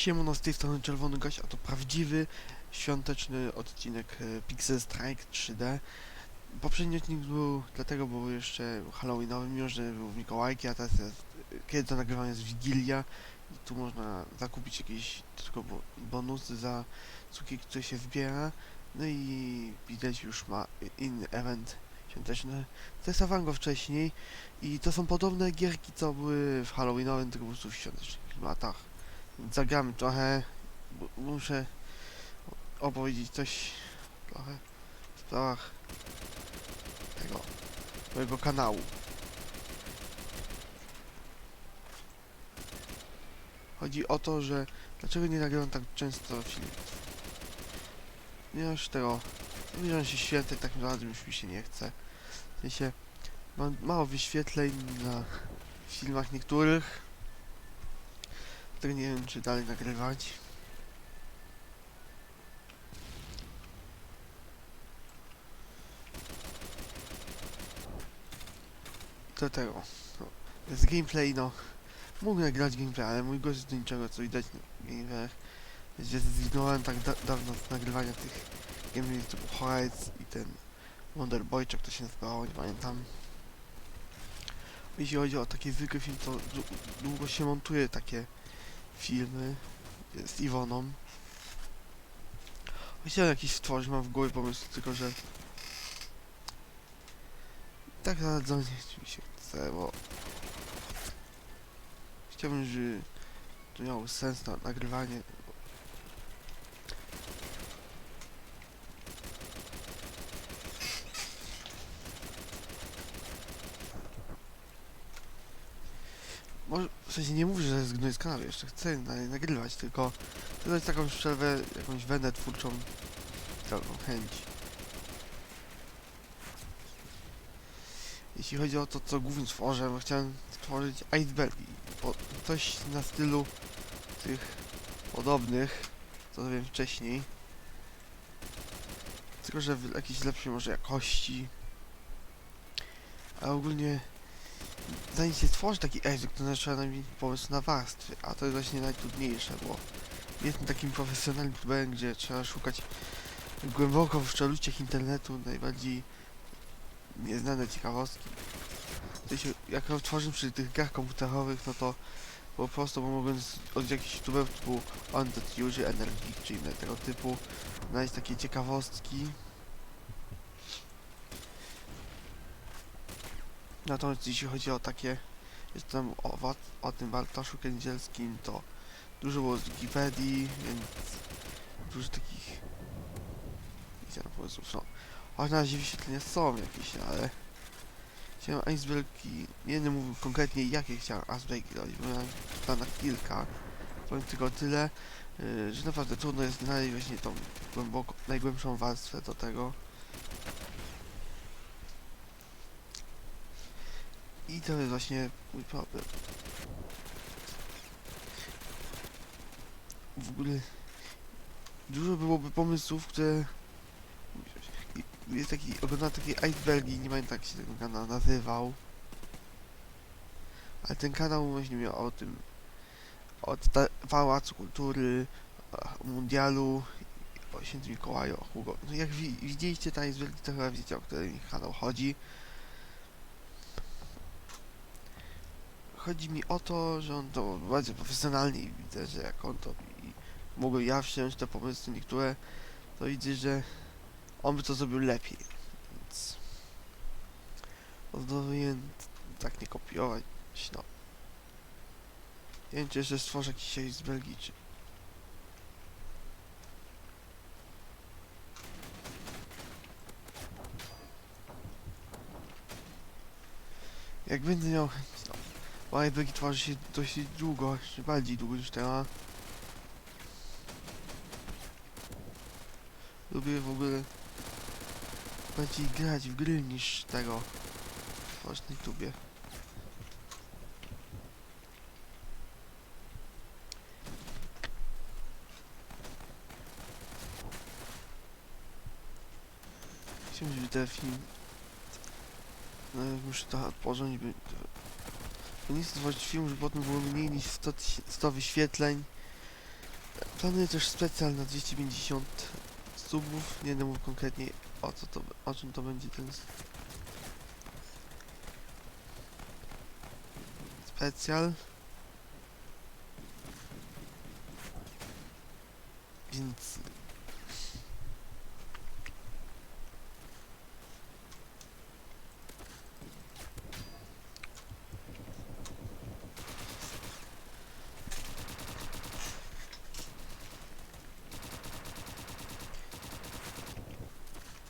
Siemano, z tej strony Czerwony Gość, a to prawdziwy, świąteczny odcinek e, Pixel Strike 3D. Poprzedni odcinek był dlatego, był jeszcze Halloweenowy, mimo że był w Mikołajki, a teraz jest, kiedy to nagrywam jest Wigilia i tu można zakupić jakieś tylko bo- bonusy za cukierki, które się zbiera. No i widać już ma inny event świąteczny. Testowałem go wcześniej i to są podobne gierki, co były w Halloweenowym, tylko po prostu w świątecznych klimatach zagramy trochę. Muszę opowiedzieć coś trochę w sprawach tego mojego kanału. Chodzi o to, że dlaczego nie nagrywam tak często filmów. Ponieważ tego zbliżam się święty, takim razem już mi się nie chce. W sensie mam mało wyświetleń na filmach niektórych. Nie wiem, czy dalej nagrywać. Do tego. Z gameplay, no. Mógł grać gameplay, ale mój gość do niczego, co widać na gameplayach. Gdzie zrezygnowałem tak da dawno z nagrywania tych gameplay typu Horizon i ten Wonder Boy, czy jak to się nazywało, nie pamiętam. Jeśli chodzi o taki zwykły film, to dłu- długo się montuje takie filmy z Iwoną. Chciałem jakiś stworzyć, mam w głowie pomysł, tylko że tak bardzo nie mi się chce, bo chciałbym, żeby to miało sens na nagrywanie. Może, w sensie nie mówię, że zgnuję z kanału, jeszcze chcę nagrywać, tylko chcę dać taką przerwę, jakąś wenę twórczą, taką chęć. Jeśli chodzi o to, co głównie tworzę, chciałem stworzyć icebergi, coś na stylu tych podobnych, co wiem wcześniej. Tylko, że w jakiejś lepszej może jakości. A ogólnie zanim się stworzy taki iceberg, to trzeba mieć pomysł na warstwy, a to jest właśnie najtrudniejsze, bo jestem takim profesjonalnym youtuberem, gdzie trzeba szukać głęboko w szczeluściach internetu najbardziej nieznane ciekawostki. Jak tworzę przy tych grach komputerowych, no to po prostu mogłem od jakichś youtuberów typu Undead Energik czy inne tego typu znaleźć takie ciekawostki. Natomiast jeśli chodzi o takie, jestem o, o tym Bartoszu Kędzielskim, to dużo było z Wikipedii, więc dużo takich no pomysłów są. Choć na razie wyświetlenia są jakieś, ale chciałem icebergi, nie będę mówił konkretnie jakie chciałem icebergi robić, bo miałem w planach kilka. Powiem tylko tyle, yy, że naprawdę trudno jest znaleźć właśnie tą głęboko, najgłębszą warstwę do tego. I to jest właśnie mój problem. W ogóle dużo byłoby pomysłów, które jest taki, oglądam takie icebergi, nie pamiętam jak się ten kanał nazywał. Ale ten kanał właśnie miał o tym, ta- Pałacu Kultury, o Mundialu, o Świętym Mikołaju, o Hugo. No jak wi widzieliście te icebergi, to chyba wiecie o który kanał chodzi. Chodzi mi o to, że on to bardzo profesjonalnie widzę, że jak on to i mogę ja wziąć te pomysły niektóre, to widzę, że on by to zrobił lepiej, więc postanowiłem tak nie kopiować, no. Nie wiem, czy jeszcze stworzę sieć z Belgii, czy... Jak będę miał chęć, icebergi tworzy się dość długo, jeszcze bardziej długo niż teraz. Lubię w ogóle bardziej grać w gry niż tego tworzyć na YouTubie. Chciałbym, żeby ten film... No, muszę to odpocząć, by... Chcę tworzyć film, żeby potem było mniej niż 100, tyś- 100 wyświetleń. Planuję też specjal na 250 subów. Nie będę mówił konkretnie o co to, o czym to będzie ten specjal. Więc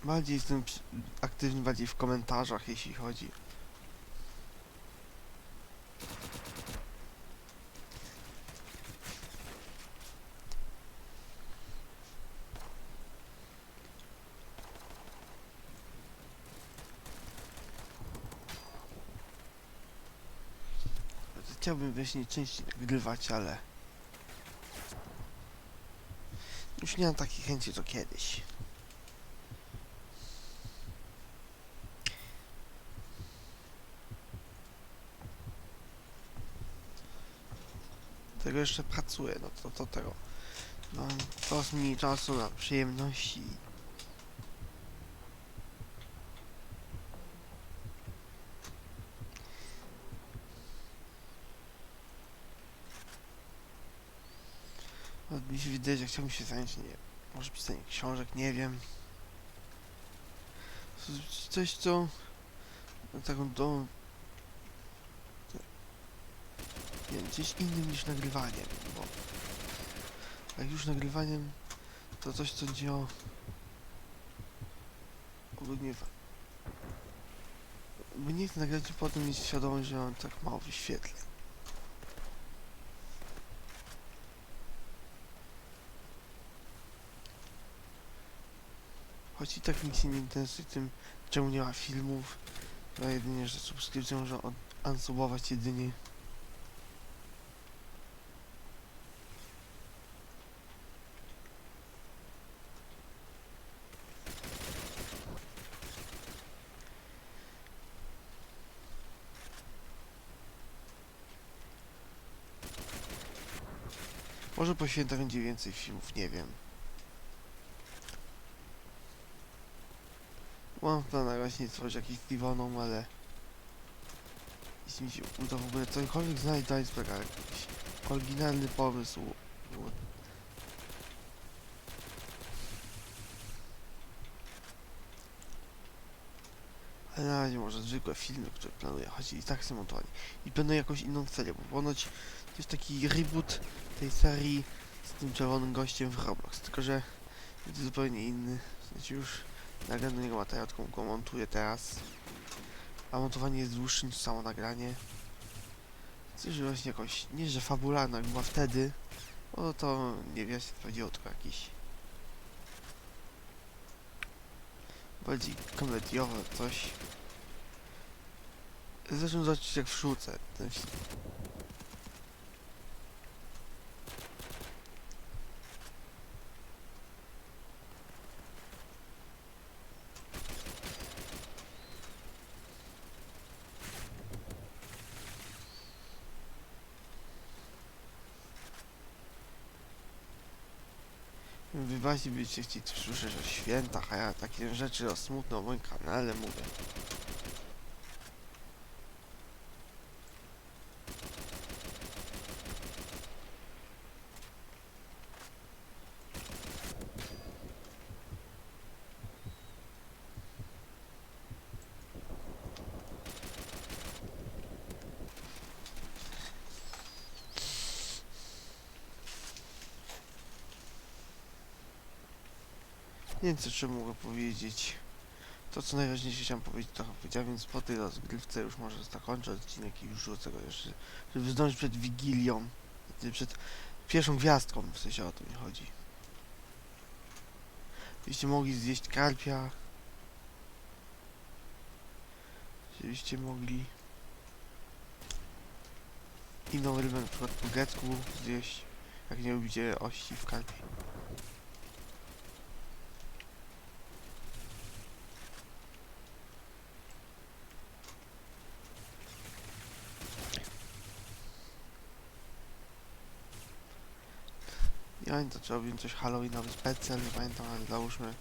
bardziej jestem aktywny bardziej w komentarzach, jeśli chodzi. Chciałbym właśnie częściej nagrywać, ale już nie mam takiej chęci co kiedyś. Tego jeszcze pracuję, no to, to tego. Mam coraz mniej czasu na przyjemności. No, mi się wydaje, że chciałbym się zająć, nie może pisanie książek, nie wiem. Coś, co... no, Taką do... Coś innym niż nagrywaniem, bo... Jak już nagrywaniem, to coś, co będzie o... Ogólnie... w- Bo nie chcę nagrać i potem mieć świadomość, że mam tak mało wyświetleń. Choć i tak nikt się nie interesuje tym, czemu nie ma filmów. To jedynie, że subskrypcją może od- unsubować jedynie. Może po święta będzie więcej filmów, nie wiem. Mam w planach właśnie stworzyć jakiś Divoną, ale... Jeśli mi się uda w ogóle cokolwiek znaleźć do Iceberga, jakiś oryginalny pomysł. Ale na razie może zwykłe filmy, które planuję, choć i tak są montowanie. I planuję jakąś inną serię, bo ponoć to jest taki reboot tej serii z tym czerwonym gościem w Roblox, tylko że będzie zupełnie inny. W sensie już nagram do niego materiał, tylko go montuję teraz. A montowanie jest dłuższe niż samo nagranie. Coś właśnie jakoś, nie że fabularna jak była wtedy, no to nie wiem, się chodziło tylko jakiś bardziej komediowe coś. Zresztą zobaczyć jak wrzucę ten. Wybaczcie, byście chcieli coś słyszeć o świętach, a ja takie rzeczy o smutno o moim kanale mówię. Nie wiem co jeszcze mogę powiedzieć. To co najważniejsze chciałem powiedzieć trochę powiedziałem, więc po tej rozgrywce już może zakończę odcinek i już rzucę go jeszcze, żeby zdążyć przed Wigilią, przed pierwszą gwiazdką, w sensie o to mi chodzi. Byście mogli zjeść karpia. Żebyście mogli inną rybę, na przykład po zjeść, jak nie lubicie ości w karpie. Nie pamiętam, czy robiłem coś Halloweenowy specjal, nie pamiętam, ale załóżmy,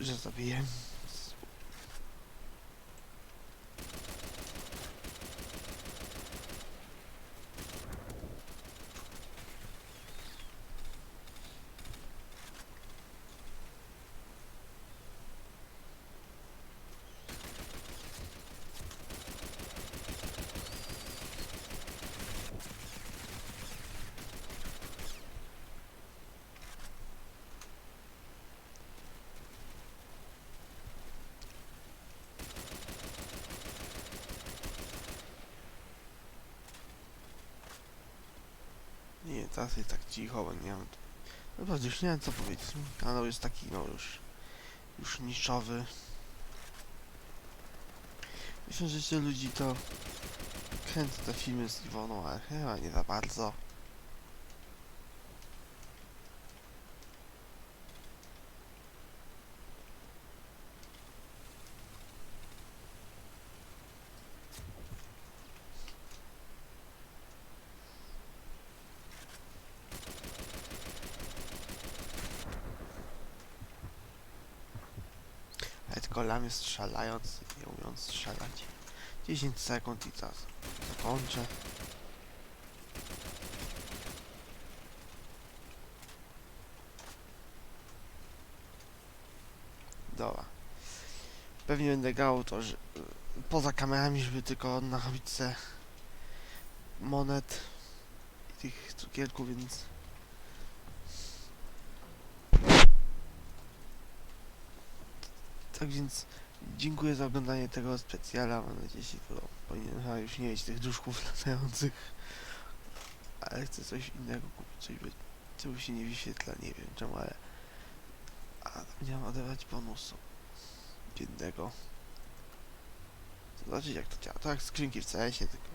że zabiję. Nie, teraz jest tak cicho, bo nie mam... Naprawdę już nie wiem co powiedzieć. Kanał jest taki, no już... Już niszowy. Myślę, że jeszcze ludzi to... Kręcą te filmy z Iwoną, ale chyba nie za bardzo. Lamię strzelając, nie umiejąc strzelać. 10 sekund i czas. Zakończę. Dobra. Pewnie będę grał to, że poza kamerami, żeby tylko narobić se monet i tych cukierków, więc Tak więc dziękuję za oglądanie tego specjala. Mam nadzieję, że się podoba. Powinien chyba już nie mieć tych duszków latających. Ale chcę coś innego kupić, coś by, co się nie wyświetla, nie wiem czemu, ale... A, zapomniałem odebrać bonusu. Jednego. Zobaczyć jak to działa. To jak skrzynki w CS-ie, tylko...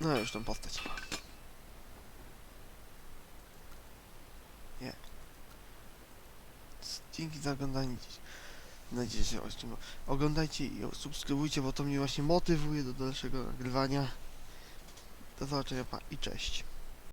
No już tą postać ma. Dzięki za oglądanie dziś. Właśnie oglądajcie i subskrybujcie, bo to mnie właśnie motywuje do dalszego nagrywania. Do zobaczenia pa i cześć.